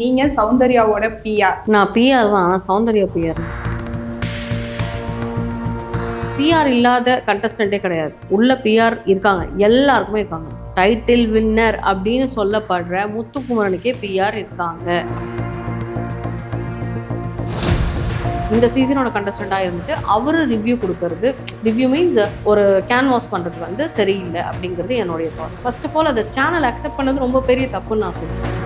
நீங்க சௌந்தர்யாவோட பிஆர். நான் பிஆர் தான் ஆனால் சௌந்தர்யா பிஆர். பிஆர் இல்லாத கண்டஸ்டன்ட்டே கிடையாது. உள்ள பிஆர் இருக்காங்க எல்லாருக்குமே இருக்காங்க. டைட்டில் வின்னர் அப்படின்னு சொல்லப்படுற முத்துக்குமரனுக்கே பிஆர் இருக்காங்க. இந்த சீசனோட கண்டஸ்டண்டாக இருந்துட்டு அவரு ரிவ்யூ கொடுக்கறது ரிவ்யூ மீன்ஸ் ஒரு கேன்வாஸ் பண்ணுறது வந்து சரியில்லை அப்படிங்கிறது என்னுடைய தாட் ஃபர்ஸ்ட் ஆஃப் ஆல் அந்த சேனல் அக்செப்ட் பண்ணது ரொம்ப பெரிய தப்புன்னு நான் சொல்லுவேன்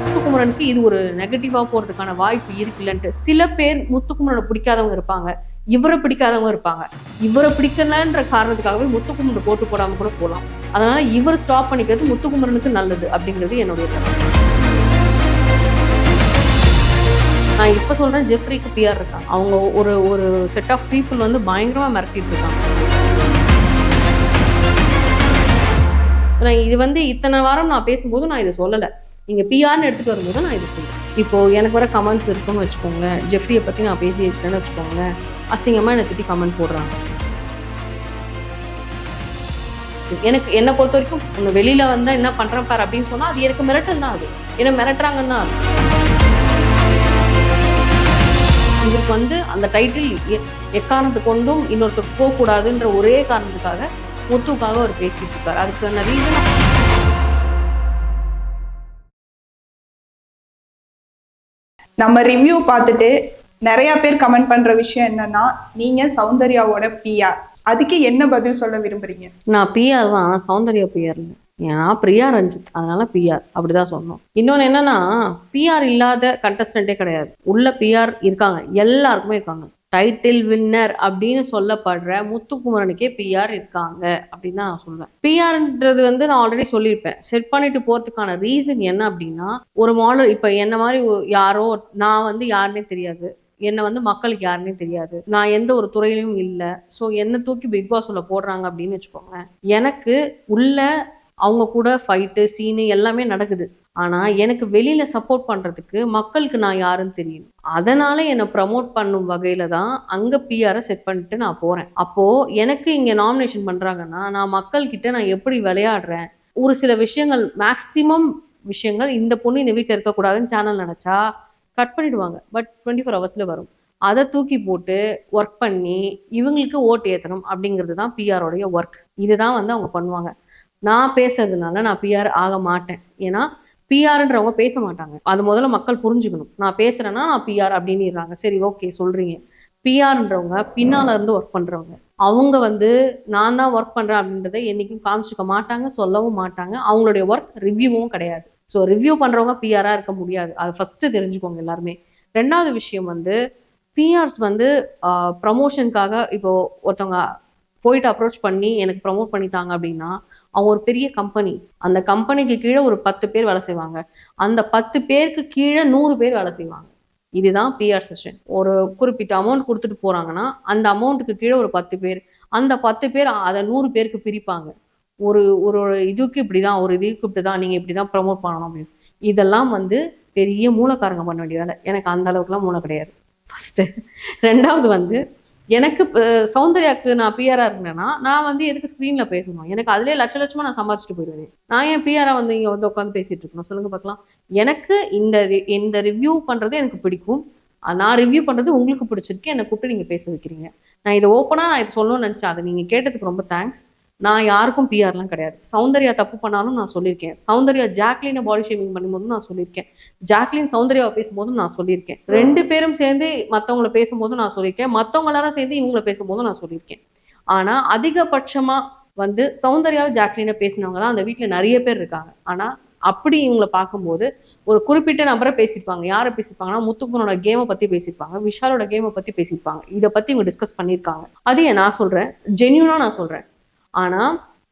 முத்துக்குமரனுக்கு இது ஒரு நெகட்டிவாக போகிறதுக்கான வாய்ப்பு இருக்குல்லன்ட்டு. சில பேர் முத்துக்குமரனை பிடிக்காதவங்க இருப்பாங்க. இவரை பிடிக்காதவங்க இருப்பாங்க. இவரை பிடிக்கலன்ற காரணத்துக்காகவே முத்துக்குமரன் போட்டு போடாமல் கூட போகலாம் அதனால் இவர் ஸ்டாப் பண்ணிக்கிறது முத்துக்குமரனுக்கு நல்லது அப்படிங்கிறது என்னுடைய கருத்து. நான் இப்போ சொல்கிறேன் ஜெஃப்ரிக்கு பிஆர் இருக்கான் அவங்க ஒரு ஒரு செட் ஆஃப் பீப்புள் வந்து பயங்கரமாக மிரட்டிட்டு இருக்காங்க. நான் இது வந்து இத்தனை வாரம் நான் பேசும்போது நான் இதை சொல்லலை. நீங்க பிஆர்னு எடுத்துட்டு வரும்போது நான் இது சொல்றேன். இப்போ எனக்கு வர கமெண்ட்ஸ் இருக்குன்னு வச்சுக்கோங்க. ஜெஃப்ரியை பற்றி நான் பேசி இருக்கேன்னு வச்சுக்கோங்க. அசிங்கமா என்னை திட்டி கமெண்ட் போடுறாங்க. எனக்கு என்னை பொறுத்த வரைக்கும் உன்னை வெளியில வந்தா என்ன பண்றேன் பாரு அப்படின்னு சொன்னா அது எனக்கு மிரட்டல் தான் அது. என்ன மிரட்டுறாங்கன்னு தான் இதுக்கு வந்து அந்த டைட்டில் எக்காரணத்து கொண்டும் இன்னொருத்தர் போகக்கூடாதுன்ற ஒரே காரணத்துக்காக முத்துக்காக அவர் பேசிட்டு இருக்காரு. அதுக்கான ரீசன் நம்ம ரிவ்யூ பார்த்துட்டு நிறைய பேர் கமெண்ட் பண்ற விஷயம் என்னன்னா நீங்க சௌந்தர்யாவோட பிஆர் அதுக்கு என்ன பதில் சொல்ல விரும்புறீங்க? நான் பிஆர் தான். சௌந்தர்யா பிஆர் இல்லை. நான் பிரியா ரஞ்சித். அதனால பிஆர் அப்படிதான் சொன்னோம். இன்னொன்று என்னன்னா பிஆர் இல்லாத கண்டஸ்டன்ட்டே கிடையாது. உள்ள பிஆர் இருக்காங்க. எல்லாருக்குமே இருக்காங்க. டைட்டில் வின்னர் அப்படின்னு சொல்லப்படுற முத்துக்குமரனுக்கே பிஆர் இருக்காங்க அப்படின்னு தான் நான் சொல்லுவேன் பிஆர்ன்றது வந்து நான் ஆல்ரெடி சொல்லியிருப்பேன். செட் பண்ணிட்டு போறதுக்கான ரீசன் என்ன அப்படின்னா ஒரு மாடல் இப்போ என்ன மாதிரி யாரோ நான் வந்து யாருன்னே தெரியாது. என்னை வந்து மக்களுக்கு யாருன்னே தெரியாது. நான் எந்த ஒரு துறையிலும் இல்லை. ஸோ என்னை தூக்கி பிக் பாஸ் உள்ள போடுறாங்க அப்படின்னு வச்சுக்கோங்க எனக்கு உள்ள அவங்க கூட ஃபைட்டு சீனு எல்லாமே நடக்குது. ஆனால் எனக்கு வெளியில் சப்போர்ட் பண்ணுறதுக்கு மக்களுக்கு நான் யாருன்னு தெரியும் அதனால் என்னை ப்ரமோட் பண்ணும் வகையில் தான் அங்கே பிஆரை செட் பண்ணிட்டு நான் போகிறேன் அப்போது எனக்கு இங்கே நாமினேஷன் பண்ணுறாங்கன்னா நான் மக்கள்கிட்ட நான் எப்படி விளையாடுறேன்? ஒரு சில விஷயங்கள் மேக்சிமம் விஷயங்கள் இந்த பொண்ணு இந்த வீட்டில் இருக்கக்கூடாதுன்னு சேனல் நினச்சா கட் பண்ணிடுவாங்க. பட் டுவெண்ட்டி ஃபோர் ஹவர்ஸில் வரும். அதை தூக்கி போட்டு ஒர்க் பண்ணி இவங்களுக்கு ஓட்டு ஏற்றணும் அப்படிங்கிறது தான் பிஆரோடைய ஒர்க் இதுதான் வந்து அவங்க பண்ணுவாங்க. நான் பேசுறதுனால நான் பிஆர் ஆக மாட்டேன். ஏன்னா பிஆர்ன்றவங்க பேச மாட்டாங்க. அது முதல்ல மக்கள் புரிஞ்சுக்கணும். நான் பேசுறேன்னா நான் பிஆர் அப்படின்னுறாங்க. சரி ஓகே சொல்றீங்க. பிஆர்ன்றவங்க பின்னால இருந்து ஒர்க் பண்றவங்க. அவங்க வந்து நான் தான் ஒர்க் பண்றேன் அப்படின்றத என்னைக்கும் காமிச்சிக்க மாட்டாங்க சொல்லவும் மாட்டாங்க. அவங்களுடைய ஒர்க் ரிவ்யூவும் கிடையாது. ஸோ ரிவ்யூ பண்றவங்க பிஆரா இருக்க முடியாது. அதை ஃபர்ஸ்ட் தெரிஞ்சுக்கோங்க எல்லாருமே. ரெண்டாவது விஷயம் வந்து பிஆர்ஸ் வந்து ப்ரமோஷனுக்காக இப்போ ஒருத்தவங்க போயிட்டு அப்ரோச் பண்ணி எனக்கு ப்ரமோட் பண்ணித்தாங்க அப்படின்னா அவங்க ஒரு பெரிய கம்பெனி அந்த கம்பெனிக்கு கீழே ஒரு பத்து பேர் வேலை செய்வாங்க. அந்த பத்து பேருக்கு கீழே நூறு பேர் வேலை செய்வாங்க. இதுதான் பிஆர் செஷன் ஒரு குறிப்பிட்ட அமௌண்ட் கொடுத்துட்டு போறாங்கன்னா அந்த அமௌண்ட்டுக்கு கீழே ஒரு பத்து பேர். அந்த பத்து பேர் அதை நூறு பேருக்கு பிரிப்பாங்க. ஒரு ஒரு இதுக்கு இப்படிதான் ஒரு இதுக்கு இப்படிதான் நீங்க இப்படிதான் ப்ரமோட் பண்ணணும் அப்படின்னு. இதெல்லாம் வந்து பெரிய மூலக்காரங்க பண்ண வேண்டிய வேலை. எனக்கு அந்த அளவுக்குலாம் மூளை கிடையாது. ஃபர்ஸ்ட் ரெண்டாவது வந்து எனக்கு சௌந்தர்யாக்கு நான் பிஆராக இருந்தேன்னா நான் வந்து எதுக்கு ஸ்க்ரீனில் பேசணும்? எனக்கு அதிலே லட்ச லட்சமாக நான் சம்பாரிச்சிட்டு போயிடுவேன். நான் ஏன் பிஆராக வந்து இங்கே வந்து உட்காந்து பேசிகிட்டு இருக்கணும்? சொல்லுங்க பார்க்கலாம். எனக்கு இந்த இந்த ரிவ்யூ பண்ணுறது எனக்கு பிடிக்கும். நான் ரிவ்யூ பண்ணுறது உங்களுக்கு பிடிச்சிருக்கு. என்னை கூப்பிட்டு நீங்கள் பேச வைக்கிறீங்க. நான் இதை ஓப்பனாக நான் இதை சொல்லணும்னு நினச்சேன். அதை நீங்கள் கேட்டதுக்கு ரொம்ப தேங்க்ஸ் நான் யாருக்கும் பிஆர்லாம் கிடையாது. சௌந்தர்யா தப்பு பண்ணாலும் நான் சொல்லியிருக்கேன். சௌந்தர்யா ஜாக்லினை பாடி ஷேமிங் பண்ணும்போதும் நான் சொல்லியிருக்கேன். ஜாக்லின் சௌந்தர்யாவை பேசும்போதும் நான் சொல்லியிருக்கேன். ரெண்டு பேரும் சேர்ந்து மற்றவங்கள பேசும்போதும் நான் சொல்லியிருக்கேன். மற்றவங்க எல்லாரும் சேர்ந்து இவங்கள பேசும்போதும் நான் சொல்லியிருக்கேன். ஆனால் அதிகபட்சமாக வந்து சௌந்தர்யாவை ஜாக்லினை பேசினவங்க தான் அந்த வீட்டில் நிறைய பேர் இருக்காங்க. ஆனால் அப்படி இவங்கள பார்க்கும்போது ஒரு குறிப்பிட்ட நபரை பேசியிருப்பாங்க. யாரை பேசியிருப்பாங்கன்னா முத்துக்குனோட கேமை பற்றி பேசியிருப்பாங்க. விஷாலோட கேமை பற்றி பேசியிருப்பாங்க. இதை பற்றி இவங்க டிஸ்கஸ் பண்ணியிருக்காங்க. அதையே நான் சொல்கிறேன் ஜென்யூனாக நான் சொல்கிறேன் ஆனா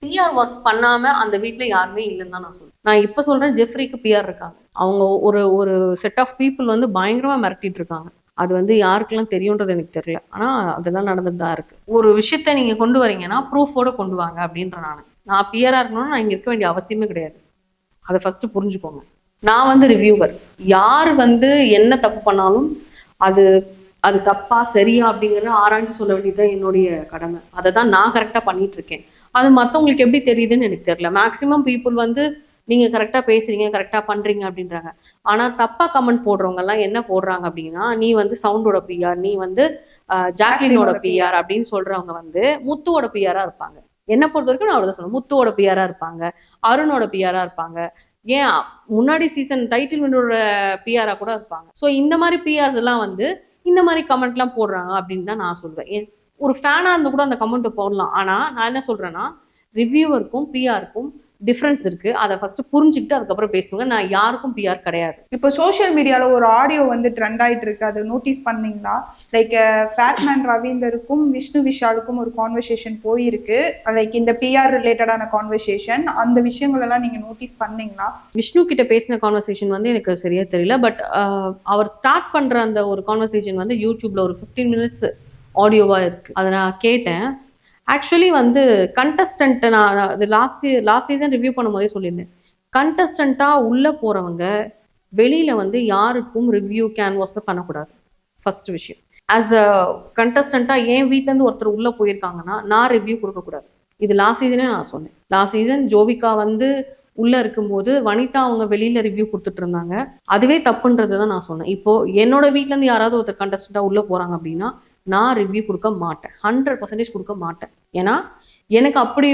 பிஆர் ஒர்க் பண்ணாம அந்த வீட்டில் யாருமே இல்லைன்னு தான் நான் சொல்றேன். நான் இப்ப சொல்றேன் ஜெஃப்ரிக்கு பிஆர் இருக்காங்க. அவங்க ஒரு ஒரு செட் ஆஃப் பீப்புள் வந்து பயங்கரமா மிரட்டிட்டு இருக்காங்க அது வந்து யாருக்கெல்லாம் தெரியுன்றது எனக்கு தெரியல. ஆனா அதெல்லாம் நடந்துட்டு தான் இருக்கு. ஒரு விஷயத்த நீங்க கொண்டு வரீங்கன்னா ப்ரூஃபோட கொண்டு வாங்க அப்படின்ற நான். நான் பியராக இருக்கணும்னு நான் இங்க இருக்க வேண்டிய அவசியமே கிடையாது. அதை ஃபர்ஸ்ட் புரிஞ்சுக்கோங்க. நான் வந்து ரிவ்யூவர் யார் வந்து என்ன தப்பு பண்ணாலும் அது அது தப்பா சரியா அப்படிங்கறத ஆராய்ச்சி சொல்ல வேண்டியதுதான் என்னுடைய கடமை. அதை தான் நான் கரெக்டா பண்ணிட்டு இருக்கேன் அது மத்தவங்களுக்கு எப்படி தெரியுதுன்னு எனக்கு தெரியல. மேக்சிமம் பீப்புள் வந்து நீங்க கரெக்டா பேசுறீங்க கரெக்டா பண்றீங்க அப்படின்றாங்க. ஆனா தப்பா கமெண்ட் போடுறவங்க எல்லாம் என்ன போடுறாங்க அப்படின்னா நீ வந்து சவுண்டோட பிஆர் நீ வந்து ஜாக்லினோட பிஆர் அப்படின்னு சொல்றவங்க வந்து முத்துவோட பிஆரா இருப்பாங்க. என்ன பொறுத்த வரைக்கும் நான் அவ்வளவுதான் சொல்லுவேன் முத்துவோட பிஆரா இருப்பாங்க. அருணோட பிஆரா இருப்பாங்க. ஏன்? முன்னாடி சீசன் டைட்டில் வினரோட பிஆரா கூட இருப்பாங்க. ஸோ இந்த மாதிரி பிஆர்ஸ் எல்லாம் வந்து இந்த மாதிரி கமெண்ட்லாம் போடுறாங்க அப்படின்னு தான் நான் சொல்வேன் ஏன் ஒரு ஃபேனாக இருந்து கூட அந்த கமெண்ட் போடலாம். ஆனால் நான் என்ன சொல்றேன்னா ரிவ்யூவருக்கும் பிஆருக்கும் டிஃப்ரென்ஸ் இருக்கு. அதை ஃபர்ஸ்ட் புரிஞ்சுக்கிட்டு அதுக்கப்புறம் பேசுங்க. நான் யாருக்கும் பிஆர் கிடையாது. இப்போ சோஷியல் மீடியால ஒரு ஆடியோ வந்து ட்ரெண்ட் ஆயிட்டு இருக்கு. அதை நோட்டீஸ் பண்ணீங்களா? லைக் ஃபேட்மேன் ரவீந்தருக்கும் விஷ்ணு விஷாலுக்கும் ஒரு கான்வர்சேஷன் போயிருக்கு. லைக் இந்த பிஆர் ரிலேட்டடான கான்வர்சேஷன் அந்த விஷயங்கள் எல்லாம் நீங்க நோட்டீஸ் பண்ணீங்களா? விஷ்ணு கிட்ட பேசின கான்வர்சேஷன் வந்து எனக்கு சரியா தெரியல. பட் அவர் ஸ்டார்ட் பண்ற அந்த ஒரு கான்வர்சேஷன் வந்து யூடியூப்ல ஒரு ஃபிஃப்டீன் மினிட்ஸ் ஆடியோவா இருக்கு. அதை நான் கேட்டேன். ஆக்சுவலி வந்து கண்டஸ்டன்ட் நான் அது லாஸ்ட் லாஸ்ட் சீசன் ரிவ்யூ பண்ணும்போதே சொல்லியிருந்தேன். கண்டஸ்டண்ட்டாக உள்ளே போகிறவங்க வெளியில் வந்து யாருக்கும் ரிவ்யூ கேன்வாஸை பண்ணக்கூடாது. ஃபர்ஸ்ட் விஷயம். ஆஸ் அ கண்டஸ்டண்ட்டாக என் வீட்டிலேருந்து ஒருத்தர் உள்ளே போயிருக்காங்கன்னா நான் ரிவ்யூ கொடுக்கக்கூடாது இது லாஸ்ட் சீசனே நான் சொன்னேன். லாஸ்ட் சீசன் ஜோவிகா வந்து உள்ளே இருக்கும்போது வனிதா அவங்க வெளியில் ரிவ்யூ கொடுத்துட்டு இருந்தாங்க. அதுவே தப்புன்றது தான் நான் சொன்னேன். இப்போது என்னோட வீட்டிலேருந்து யாராவது ஒருத்தர் கண்டஸ்டண்ட்டாக உள்ளே போகிறாங்க அப்படின்னா நான் ரிவ்யூ கொடுக்க மாட்டேன். ஹண்ட்ரட் பர்சன்டேஜ் கொடுக்க மாட்டேன். ஏன்னா எனக்கு அப்படி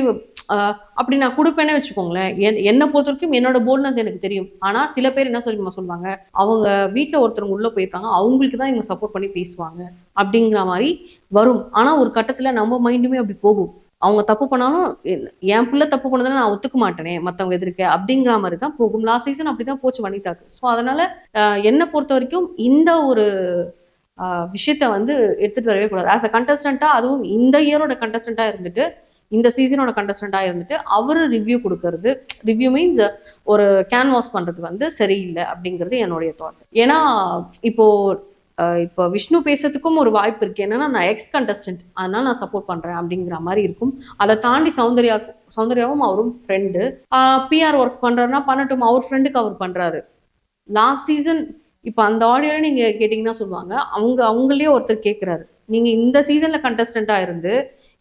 அப்படி நான் கொடுப்பேனே வச்சுக்கோங்களேன். என்- என்னை பொறுத்த வரைக்கும் என்னோட போல்ட்னஸ் எனக்கு தெரியும். ஆனால் சில பேர் என்ன சொல்லி சொல்லுவாங்க? அவங்க வீட்டில் ஒருத்தவங்க உள்ளே போயிருக்காங்க அவங்களுக்கு தான் இவங்க சப்போர்ட் பண்ணி பேசுவாங்க அப்படிங்கிற மாதிரி வரும். ஆனால் ஒரு கட்டத்தில் நம்ம மைண்டுமே அப்படி போகும். அவங்க தப்பு பண்ணாலும் என்- என் பிள்ளை தப்பு பண்ணதுன்னா நான் ஒத்துக்க மாட்டேனே மற்றவங்க எதிர்க்க அப்படிங்கிற மாதிரி தான் போகும். லாஸ்ட் சீசன் அப்படிதான் போச்சு வனிதாக்கு. ஸோ அதனால என்னை பொறுத்த வரைக்கும் இந்த ஒரு விஷயத்த வந்து எடுத்துகிட்டு வரவே கூடாது. ஆஸ் அ கண்டஸ்டண்ட்டாக அதுவும் இந்த இயரோட கண்டஸ்டண்ட்டாக இருந்துட்டு இந்த சீசனோட கண்டஸ்டண்ட்டாக இருந்துட்டு அவர் ரிவ்யூ கொடுக்கறது. ரிவ்யூ மீன்ஸ் ஒரு கேன்வாஸ் பண்ணுறது வந்து சரியில்லை அப்படிங்கிறது என்னுடைய தாட் ஏன்னா இப்போது இப்போ விஷ்ணு பேசுறதுக்கும் ஒரு வாய்ப்பு இருக்குது என்னன்னா நான் எக்ஸ் கண்டஸ்டன்ட் அதனால் நான் சப்போர்ட் பண்ணுறேன் அப்படிங்கிற மாதிரி இருக்கும். அதை தாண்டி சௌந்தர்யா சௌந்தர்யாவும் அவரும் ஃப்ரெண்டு பிஆர் ஒர்க் பண்ணுறாருன்னா பண்ணட்டும். அவர் ஃப்ரெண்டுக்கு அவர் பண்ணுறாரு லாஸ்ட் சீசன் இப்போ அந்த ஆடியோவில் நீங்கள் கேட்டிங்கன்னா சொல்லுவாங்க அவங்க அவங்களே ஒருத்தர் கேட்குறாரு நீங்கள் இந்த சீசனில் கண்டஸ்டண்ட்டாக இருந்து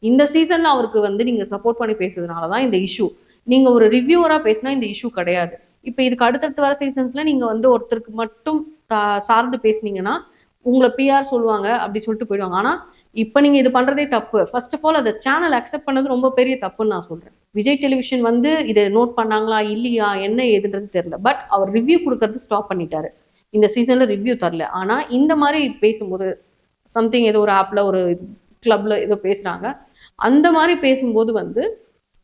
இந்த சீசனில் அவருக்கு வந்து நீங்கள் சப்போர்ட் பண்ணி பேசுறதுனால தான் இந்த இஷ்யூ நீங்கள் ஒரு ரிவ்யூவராக பேசினா இந்த இஷ்யூ கிடையாது. இப்போ இதுக்கு அடுத்தடுத்து வர சீசன்ஸில் நீங்கள் வந்து ஒருத்தருக்கு மட்டும் சார்ந்து பேசுனீங்கன்னா உங்களை பிஆர் சொல்லுவாங்க அப்படி சொல்லிட்டு போயிடுவாங்க. ஆனால் இப்போ நீங்கள் இது பண்ணுறதே தப்பு. ஃபர்ஸ்ட் ஆஃப் ஆல் அந்த சேனல் அக்செப்ட் பண்ணது ரொம்ப பெரிய தப்புன்னு நான் சொல்கிறேன் விஜய் டெலிவிஷன் வந்து இதை நோட் பண்ணாங்களா இல்லையா என்ன ஏதுன்றது தெரியல. பட் அவர் ரிவ்யூ கொடுக்கறது ஸ்டாப் பண்ணிட்டாரு. இந்த சீசனில் ரிவ்யூ தரல. ஆனால் இந்த மாதிரி பேசும்போது சம்திங் ஏதோ ஒரு ஆப்பில் ஒரு கிளப்பில் ஏதோ பேசுகிறாங்க அந்த மாதிரி பேசும்போது வந்து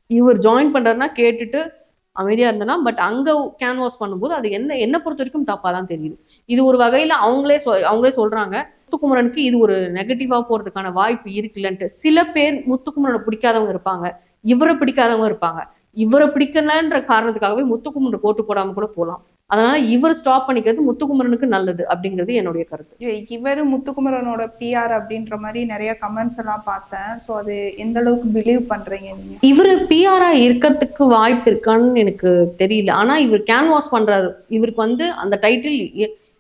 இவர் ஜாயின் பண்ணுறாருன்னா கேட்டுட்டு அமைதியாக இருந்தனா பட் அங்கே கேன்வாஸ் பண்ணும்போது அது என்ன என்னை பொறுத்த வரைக்கும் தப்பாக தான் தெரியுது. இது ஒரு வகையில் அவங்களே சொ- அவங்களே சொல்கிறாங்க முத்துக்குமரனுக்கு இது ஒரு நெகட்டிவாக போகிறதுக்கான வாய்ப்பு இருக்குல்லன்ட்டு. சில பேர் முத்துக்குமரனை பிடிக்காதவங்க இருப்பாங்க. இவரை பிடிக்காதவங்க இருப்பாங்க. இவரை பிடிக்கலன்ற காரணத்துக்காகவே முத்துக்குமரன் போட்டு போடாமல் கூட போகலாம். அதனால இவர் ஸ்டாப் பண்ணிக்கிறது முத்துக்குமரனுக்கு நல்லது அப்படிங்கிறது என்னுடைய கருத்து. இவர் முத்துக்குமரனோட பிஆர் அப்படின்ற மாதிரி நிறைய கமெண்ட்ஸ் எல்லாம் பார்த்தேன். ஸோ அது எந்த அளவுக்கு பிலீவ் பண்றீங்க இவர் பிஆரா இருக்கிறதுக்கு வாய்ப்பு இருக்கான்னு எனக்கு தெரியல. ஆனா இவர் கேன்வாஸ் பண்றாரு. இவருக்கு வந்து அந்த டைட்டில்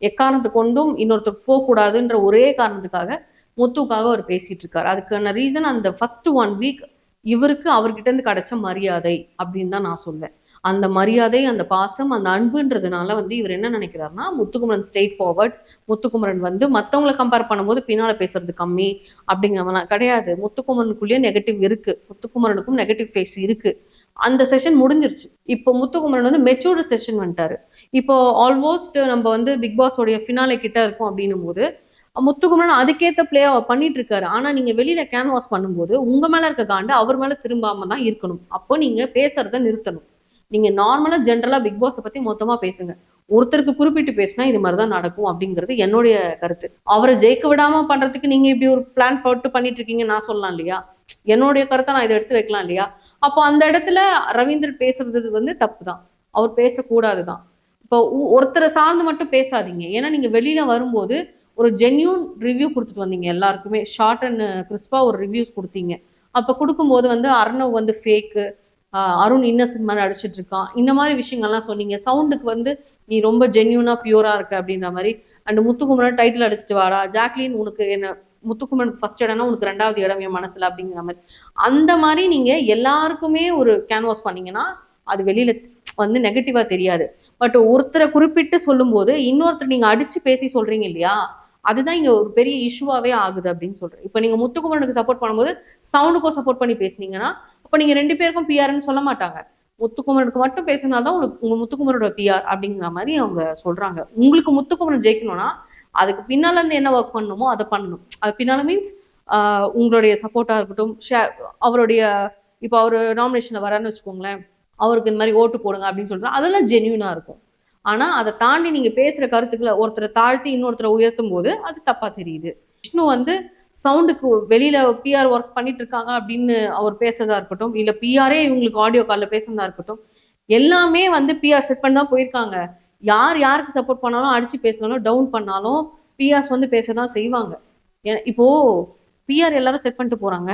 எக்காரணத்தை கொண்டும் இன்னொருத்தர் போகக்கூடாதுன்ற ஒரே காரணத்துக்காக முத்துக்காக அவர் பேசிட்டு இருக்காரு. அதுக்கான ரீசன் அந்த ஃபர்ஸ்ட் ஒன் வீக் இவருக்கு அவர்கிட்ட இருந்து கிடைச்ச மரியாதை அப்படின்னு தான் நான் சொல்வேன். அந்த மரியாதை அந்த பாசம் அந்த அன்புன்றதுனால வந்து இவர் என்ன நினைக்கிறாருன்னா முத்துக்குமரன் ஸ்ட்ரெயிட் ஃபார்வர்ட் முத்துக்குமரன் வந்து மற்றவங்களை கம்பேர் பண்ணும்போது பின்னால பேசுறது கம்மி அப்படிங்கிறவனா கிடையாது. முத்துக்குமரனுக்குள்ளேயே நெகட்டிவ் இருக்கு. முத்துக்குமரனுக்கும் நெகட்டிவ் ஃபேஸ் இருக்கு. அந்த செஷன் முடிஞ்சிருச்சு. இப்போ முத்துக்குமரன் வந்து மெச்சூர்டு செஷன் வந்துட்டாரு. இப்போ ஆல்மோஸ்ட் நம்ம வந்து பிக் பாஸோடைய ஃபினாலே கிட்ட இருக்கோம் அப்படின்னும் போது முத்துக்குமரன் அதுக்கேற்ற பிளே அவர் பண்ணிட்டு இருக்காரு ஆனா நீங்க வெளியில கேன்வாஸ் பண்ணும்போது உங்க மேல இருக்க காண்டு அவர் மேல திரும்பாம தான் இருக்கணும். அப்போ நீங்க பேசுறத நிறுத்தணும். நீங்க நார்மலா ஜென்ரலா பிக் பாஸை பத்தி மொத்தமா பேசுங்க. ஒருத்தருக்கு குறிப்பிட்டு பேசினா இது மாதிரிதான் நடக்கும் அப்படிங்கிறது என்னுடைய கருத்து. அவரை ஜெயிக்க விடாம பண்றதுக்கு நீங்க இப்படி ஒரு பிளான் போட்டு பண்ணிட்டு இருக்கீங்க நான் சொல்லலாம் இல்லையா? என்னுடைய கருத்தை நான் இதை எடுத்து வைக்கலாம் இல்லையா? அப்போ அந்த இடத்துல ரவீந்திரன் பேசுறது வந்து தப்பு தான் அவர் பேசக்கூடாது தான் இப்போ ஒருத்தரை சார்ந்து மட்டும் பேசாதீங்க. ஏன்னா நீங்க வெளியில வரும்போது ஒரு ஜென்யூன் ரிவ்யூ கொடுத்துட்டு வந்தீங்க எல்லாருக்குமே. ஷார்ட் அண்ட் கிறிஸ்பா ஒரு ரிவ்யூஸ் கொடுத்தீங்க. அப்போ கொடுக்கும்போது வந்து அர்ணவ் வந்து ஃபேக்கு அருண் இன்னசென்ட் மாதிரி அடிச்சிட்டு இருக்கான். இந்த மாதிரி விஷயங்கள்லாம் சொன்னீங்க. சவுண்டுக்கு வந்து நீ ரொம்ப ஜென்யூனா பியூரா இருக்க அப்படின்ற மாதிரி. அண்ட் முத்துக்குமரன் டைட்டில் அடிச்சிட்டு வாடா. ஜாக்லின் உனக்கு என்ன முத்துக்குமரன் ஃபர்ஸ்ட் இடம்னா உனக்கு ரெண்டாவது இடம் என் மனசுல அப்படிங்கிற மாதிரி. அந்த மாதிரி நீங்க எல்லாருக்குமே ஒரு கேன்வாஸ் பண்ணீங்கன்னா அது வெளியில வந்து நெகட்டிவா தெரியாது. பட் ஒருத்தரை குறிப்பிட்டு சொல்லும்போது இன்னொருத்தர் நீங்க அடிச்சு பேசி சொல்றீங்க இல்லையா? அதுதான் இங்க ஒரு பெரிய இஷ்யூவாவே ஆகுது அப்படின்னு சொல்றேன். இப்போ நீங்க முத்துக்குமரனுக்கு சப்போர்ட் பண்ணும்போது சவுண்டுக்கும் சப்போர்ட் பண்ணி பேசுனீங்கன்னா இப்போ நீங்கள் ரெண்டு பேருக்கும் பிஆர்னு சொல்ல மாட்டாங்க. முத்துக்குமரனுக்கு மட்டும் பேசினாதான் உங்களுக்கு உங்க முத்துக்குமரோட பிஆர் அப்படிங்கிற மாதிரி அவங்க சொல்றாங்க. உங்களுக்கு முத்துக்குமரன் ஜெயிக்கணும்னா அதுக்கு பின்னால இருந்து என்ன ஒர்க் பண்ணணுமோ அதை பண்ணணும். அது பின்னால மீன்ஸ் உங்களுடைய சப்போர்ட்டா இருக்கட்டும் ஷேர் அவருடைய இப்போ அவர் நாமினேஷன்ல வரான்னு வச்சுக்கோங்களேன் அவருக்கு இந்த மாதிரி ஓட்டு போடுங்க அப்படின்னு சொல்றாங்க அதெல்லாம் ஜென்யூனா இருக்கும். ஆனா அதை தாண்டி நீங்க பேசுற கருத்துக்களை ஒருத்தரை தாழ்த்தி இன்னொருத்தரை உயர்த்தும் போது அது தப்பா தெரியுது. விஷ்ணு வந்து சவுண்டுக்கு வெளியில பிஆர் ஒர்க் பண்ணிட்டு இருக்காங்க அப்படின்னு அவர் பேசுறதா இருக்கட்டும் இல்ல பிஆரே இவங்களுக்கு ஆடியோ காலில் பேசுறதா இருக்கட்டும் எல்லாமே வந்து பிஆர் செட் பண்ணி தான் போயிருக்காங்க. யார் யாருக்கு சப்போர்ட் பண்ணாலும் அடிச்சு பேசினாலும் டவுன் பண்ணாலும் பிஆர்ஸ் வந்து பேச தான் செய்வாங்க. ஏ- இப்போ பிஆர் எல்லாரும் செட் பண்ணிட்டு போறாங்க.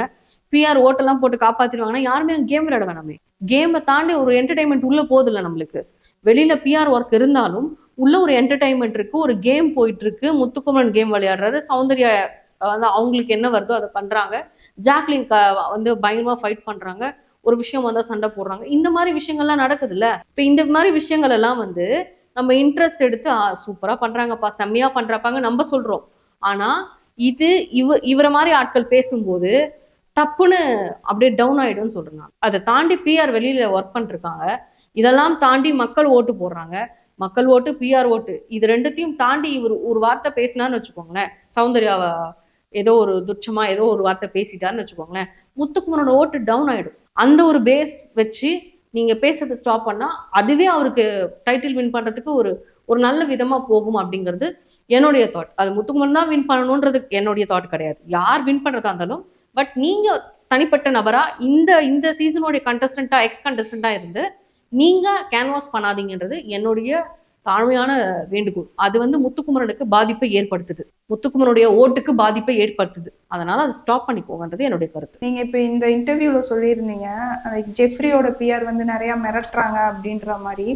பிஆர் ஓட்டெல்லாம் போட்டு காப்பாத்திடுவாங்கன்னா யாருமே கேம் விளையாட வேணாமே. கேமை தாண்டி ஒரு என்டர்டைன்மெண்ட் உள்ள போதில்ல நம்மளுக்கு. வெளியில பிஆர் ஒர்க் இருந்தாலும் உள்ள ஒரு என்டர்டைன்மெண்ட் இருக்கு ஒரு கேம் போயிட்டு இருக்கு முத்துக்குமரன் கேம் விளையாடுறாரு சௌந்தர்யா வந்து அவங்களுக்கு என்ன வருதோ அதை பண்றாங்க. ஜாக்லின் க- வந்து பயங்கரமா ஃபைட் பண்றாங்க. ஒரு விஷயம் வந்தா சண்டை போடுறாங்க. இந்த மாதிரி விஷயங்கள்லாம் நடக்குதுல்ல? இப்ப இந்த மாதிரி விஷயங்கள் எல்லாம் வந்து நம்ம இன்ட்ரெஸ்ட் எடுத்து சூப்பராக சூப்பரா பண்றாங்கப்பா செம்மையா நம்ம சொல்றோம். ஆனா இது இவ இவரை மாதிரி ஆட்கள் பேசும்போது டப்புன்னு அப்படியே டவுன் ஆயிடும்னு சொல்றேன் நான் அதை தாண்டி பிஆர் வெளியில ஒர்க் பண்ணிருக்காங்க இதெல்லாம் தாண்டி மக்கள் ஓட்டு போடுறாங்க. மக்கள் ஓட்டு பிஆர் ஓட்டு. இது ரெண்டுத்தையும் தாண்டி இவர் ஒரு வார்த்தை பேசினான்னு வச்சுக்கோங்களேன். சௌந்தர்யாவை ஏதோ ஒரு துச்சமா ஏதோ ஒரு வார்த்தை பேசிட்டாருன்னு வச்சுக்கோங்களேன் முத்துக்குமரோட ஓட்டு டவுன் ஆயிடும். அந்த ஒரு பேஸ் வச்சு நீங்க பேசுறது ஸ்டாப் பண்ணா அதுவே அவருக்கு டைட்டில் வின் பண்றதுக்கு ஒரு ஒரு நல்ல விதமா போகும் அப்படிங்கிறது என்னுடைய தாட் அது முத்துக்குமரன் தான் வின் பண்ணணுன்றது என்னுடைய தாட் கிடையாது. யார் வின் பண்றதா இருந்தாலும் பட் நீங்க தனிப்பட்ட நபரா இந்த இந்த சீசனுடைய கண்டஸ்டண்டா எக்ஸ் கண்டஸ்டண்டா இருந்து நீங்க கேன்வாஸ் பண்ணாதீங்கன்றது என்னுடைய தாழ்மையான வேண்டுகோள். அது வந்து முத்துக்குமரனுக்கு பாதிப்பை ஏற்படுத்துது. முத்துக்குமரனுடைய ஓட்டுக்கு பாதிப்பை ஏற்படுத்துது. அதனால அதை ஸ்டாப் பண்ணிக்கோங்கன்றது என்னுடைய கருத்து. நீங்க இப்ப இந்த இன்டர்வியூல சொல்லியிருந்தீங்க ஜெஃப்ரியோட பிஆர் வந்து நிறைய மிரட்டுறாங்க அப்படின்ற மாதிரி.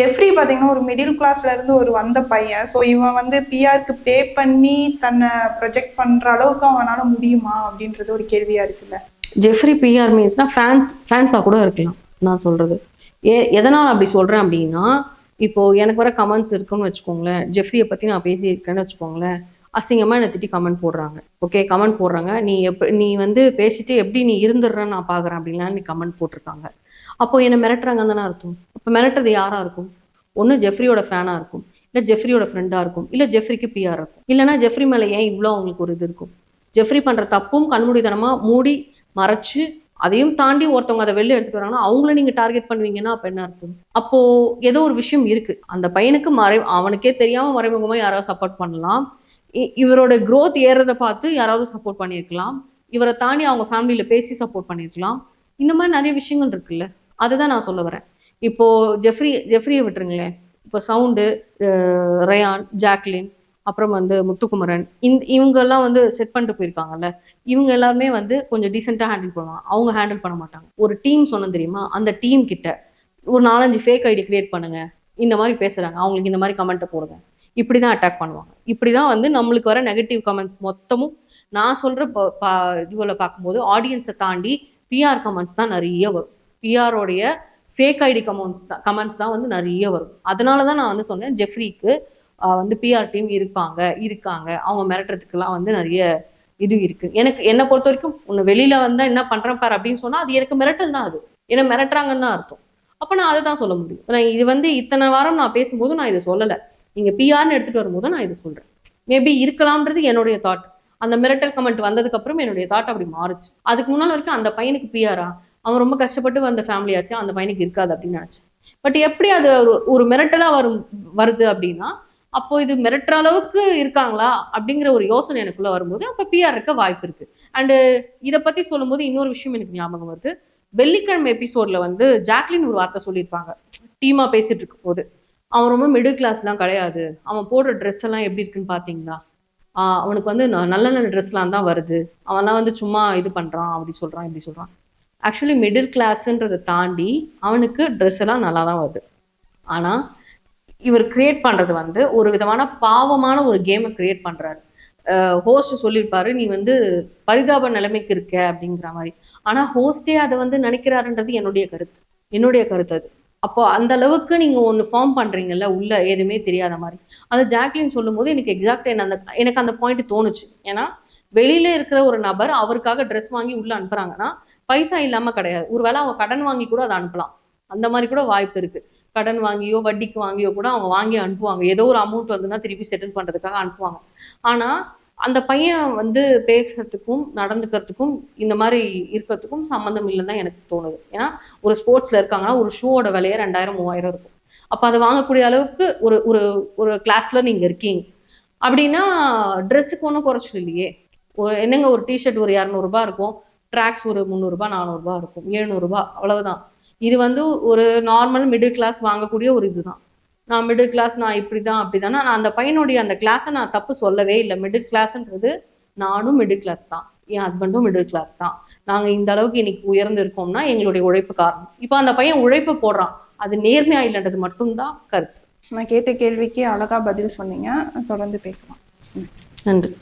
ஜெஃப்ரி பாத்தீங்கன்னா ஒரு மிடில் கிளாஸ்ல இருந்து ஒரு வந்த பையன். ஸோ இவன் வந்து பிஆருக்கு பே பண்ணி தன்னை ப்ரொஜெக்ட் பண்ற அளவுக்கு அவனால முடியுமா அப்படின்றது ஒரு கேள்வியா இருக்குல்ல. ஜெஃப்ரி பிஆர் மீன்ஸ்னா ஃபேன்ஸ் ஃபேன்ஸாக கூட இருக்கலாம் நான் சொல்றது. ஏ எதனால் அப்படி சொல்றேன் அப்படின்னா இப்போ எனக்கு வர கமெண்ட்ஸ் இருக்குன்னு வச்சுக்கோங்களேன் ஜெஃப்ரியை பத்தி நான் பேசியிருக்கேன்னு வச்சுக்கோங்களேன் அசிங்கமாக என்னை திட்டி கமெண்ட் போடுறாங்க. ஓகே கமெண்ட் போடுறாங்க. நீ எப் நீ வந்து பேசிட்டு எப்படி நீ இருந்துடுறன்னு நான் பார்க்குறேன் அப்படின்லாம் நீ கமெண்ட் போட்டிருக்காங்க. அப்போ என்னை மிரட்டுறாங்கன்னு தானே அர்த்தம். அப்போ மிரட்டுறது யாராக இருக்கும்? ஒன்று ஜெஃப்ரியோட ஃபேனாக இருக்கும். இல்லை ஜெஃப்ரியோட ஃப்ரெண்டாக இருக்கும். இல்லை ஜெஃப்ரிக்கு பிஆர் இருக்கும். இல்லைனா ஜெஃப்ரி மேலே ஏன் இவ்வளோ அவங்களுக்கு ஒரு இது இருக்கும்? ஜெஃப்ரி பண்ணுற தப்பும் கண்மூடித்தனமாக மூடி மறைச்சு அதையும் தாண்டி ஒருத்தவங்க அதை வெளில எடுத்துட்டு வராங்கன்னா அவங்கள நீங்க டார்கெட் பண்ணுவீங்கன்னா அப்ப என்ன அர்த்தம்? அப்போ ஏதோ ஒரு விஷயம் இருக்கு. அந்த பையனுக்கு மறை அவனுக்கே தெரியாம மறைமுகமா யாராவது சப்போர்ட் பண்ணலாம். இ- இவரோட க்ரோத் ஏறதை பார்த்து யாராவது சப்போர்ட் பண்ணியிருக்கலாம். இவரை தாண்டி அவங்க ஃபேமிலியில பேசி சப்போர்ட் பண்ணியிருக்கலாம். இந்த மாதிரி நிறைய விஷயங்கள் இருக்குல்ல. அதுதான் நான் சொல்ல வரேன். இப்போ ஜெஃப்ரி ஜெஃப்ரியை விட்டுருங்களேன். இப்போ சவுண்டு ரயான் ஜாக்லின் அப்புறம் வந்து முத்துக்குமரன் இந்த இவங்கெல்லாம் வந்து செட் பண்ணிட்டு போயிருக்காங்கல்ல. இவங்க எல்லாருமே வந்து கொஞ்சம் டீசெண்டாக ஹேண்டில் பண்ணுவாங்க. அவங்க ஹேண்டில் பண்ண மாட்டாங்க. ஒரு டீம் சொன்னோம் தெரியுமா? அந்த டீம் கிட்ட ஒரு நாலஞ்சு ஃபேக் ஐடி கிரியேட் பண்ணுங்க. இந்த மாதிரி பேசுறாங்க. அவங்களுக்கு இந்த மாதிரி கமெண்ட்டை போடுங்க. இப்படி தான் அட்டாக் பண்ணுவாங்க. இப்படி தான் வந்து நம்மளுக்கு வர நெகட்டிவ் கமெண்ட்ஸ் மொத்தமும் நான் சொல்கிற இதுவில் பார்க்கும்போது ஆடியன்ஸை தாண்டி பிஆர் கமெண்ட்ஸ் தான் நிறைய வரும். பிஆரோடைய ஃபேக் ஐடி கமெண்ட்ஸ் தான் கமெண்ட்ஸ் தான் வந்து நிறைய வரும். அதனால தான் நான் வந்து சொன்னேன் ஜெஃப்ரிக்கு வந்து பிஆர் டீம் இருப்பாங்க இருக்காங்க. அவங்க மிரட்டுறதுக்கெல்லாம் வந்து நிறைய இது இருக்கு. எனக்கு என்னை பொறுத்த வரைக்கும் உன்னை வெளியில வந்தா என்ன பண்றேன் பாரு அப்படின்னு சொன்னா அது எனக்கு மிரட்டல் தான் அது. என்ன மிரட்டுறாங்கன்னு தான் அர்த்தம். அப்ப நான் அதை தான் சொல்ல முடியும். நான் இது வந்து இத்தனை வாரம் நான் பேசும்போது நான் இதை சொல்லலை. நீங்க பிஆர்னு எடுத்துட்டு வரும்போது நான் இதை சொல்றேன். மேபி இருக்கலாம்ன்றது என்னுடைய தாட் அந்த மிரட்டல் கமெண்ட் வந்ததுக்கு அப்புறம் என்னுடைய தாட் அப்படி மாறுச்சு. அதுக்கு முன்னால் வரைக்கும் அந்த பையனுக்கு பிஆரா அவன் ரொம்ப கஷ்டப்பட்டு வந்த ஃபேமிலி ஆச்சு அந்த பையனுக்கு இருக்காது அப்படின்னு ஆச்சு பட் எப்படி அது ஒரு ஒரு மிரட்டலா வரும் வருது அப்படின்னா அப்போ இது மிரட்டுற அளவுக்கு இருக்காங்களா அப்படிங்கிற ஒரு யோசனை எனக்குள்ள வரும்போது அப்ப பிஆர் இருக்க வாய்ப்பு இருக்கு. அண்டு இதை பத்தி சொல்லும்போது இன்னொரு விஷயம் எனக்கு ஞாபகம் வருது. வெள்ளிக்கிழமை எபிசோட்ல வந்து ஜாக்லின் ஒரு வார்த்தை சொல்லியிருப்பாங்க. டீமா பேசிட்டு இருக்கும் போது அவன் ரொம்ப மிடில் கிளாஸ்லாம் கிடையாது. அவன் போடுற ட்ரெஸ் எல்லாம் எப்படி இருக்குன்னு பாத்தீங்களா? அவனுக்கு வந்து ந- நல்ல நல்ல ட்ரெஸ்லாம் தான் வருது. அவன்லாம் வந்து சும்மா இது பண்றான் அப்படி சொல்றான் இப்படி சொல்றான். ஆக்சுவலி மிடில் கிளாஸ்ன்றதை தாண்டி அவனுக்கு ட்ரெஸ் எல்லாம் நல்லா தான் வருது. ஆனால் இவர் கிரியேட் பண்றது வந்து ஒரு விதமான பாவமான ஒரு கேமை கிரியேட் பண்றாரு. ஹோஸ்ட் சொல்லியிருப்பாரு நீ வந்து பரிதாப நிலைமைக்கு இருக்க அப்படிங்கிற மாதிரி. ஆனா ஹோஸ்டே அதை வந்து நினைக்கிறாருன்றது என்னுடைய கருத்து. என்னுடைய கருத்து அது. அப்போ அந்த அளவுக்கு நீங்க ஒன்று ஃபார்ம் பண்றீங்கல்ல உள்ள எதுவுமே தெரியாத மாதிரி. அது ஜாக்லின் சொல்லும்போது எனக்கு எக்ஸாக்ட் என்ன அந்த எனக்கு அந்த பாயிண்ட் தோணுச்சு. ஏன்னா வெளியில இருக்கிற ஒரு நபர் அவருக்காக ட்ரெஸ் வாங்கி உள்ள அனுப்புறாங்கன்னா பைசா இல்லாம கிடையாது. ஒருவேளை அவங்க கடன் வாங்கி கூட அதை அனுப்பலாம். அந்த மாதிரி கூட வாய்ப்பு இருக்கு. கடன் வாங்கியோ வட்டிக்கு வாங்கியோ கூட அவங்க வாங்கி அனுப்புவாங்க. ஏதோ ஒரு அமௌண்ட் வந்துன்னா திருப்பி செட்டில் பண்ணுறதுக்காக அனுப்புவாங்க. ஆனால் அந்த பையன் வந்து பேசுறதுக்கும் நடந்துக்கிறதுக்கும் இந்த மாதிரி இருக்கிறதுக்கும் சம்மந்தம் இல்லைன்னு தான் எனக்கு தோணுது. ஏன்னா ஒரு ஸ்போர்ட்ஸில் இருக்காங்கன்னா ஒரு ஷூவோட விலையே ரெண்டாயிரம் மூவாயிரம் இருக்கும். அப்போ அதை வாங்கக்கூடிய அளவுக்கு ஒரு ஒரு ஒரு கிளாஸில் நீங்கள் இருக்கீங்க. அப்படின்னா ட்ரெஸ்ஸுக்கு ஒன்றும் குறைச்சல் இல்லையே. ஒரு என்னங்க ஒரு டிஷர்ட் ஒரு இரநூறுபா இருக்கும். ட்ராக்ஸ் ஒரு முந்நூறுரூபா நானூறுபா இருக்கும். எழுநூறுபா அவ்வளவுதான். இது வந்து ஒரு நார்மல் மிடில் கிளாஸ் வாங்கக்கூடிய ஒரு இதுதான். நான் மிடில் கிளாஸ் நான் இப்படி தான் அப்படி தான் நான் அந்த பையனுடைய அந்த கிளாஸை நான் தப்பு சொல்லவே இல்லை. மிடில் கிளாஸ்ன்றது நானும் மிடில் கிளாஸ் தான். என் ஹஸ்பண்டும் மிடில் கிளாஸ் தான். நாங்கள் இந்த அளவுக்கு இன்னைக்கு உயர்ந்து இருக்கோம்னா எங்களுடைய உழைப்பு காரணம். இப்போ அந்த பையன் உழைப்பு போடுறான். அது நேர்மையா இல்லைன்றது மட்டும்தான் கருத்து. நான் கேட்ட கேள்விக்கு அழகா பதில் சொன்னீங்க. தொடர்ந்து பேசலாம். நன்றி.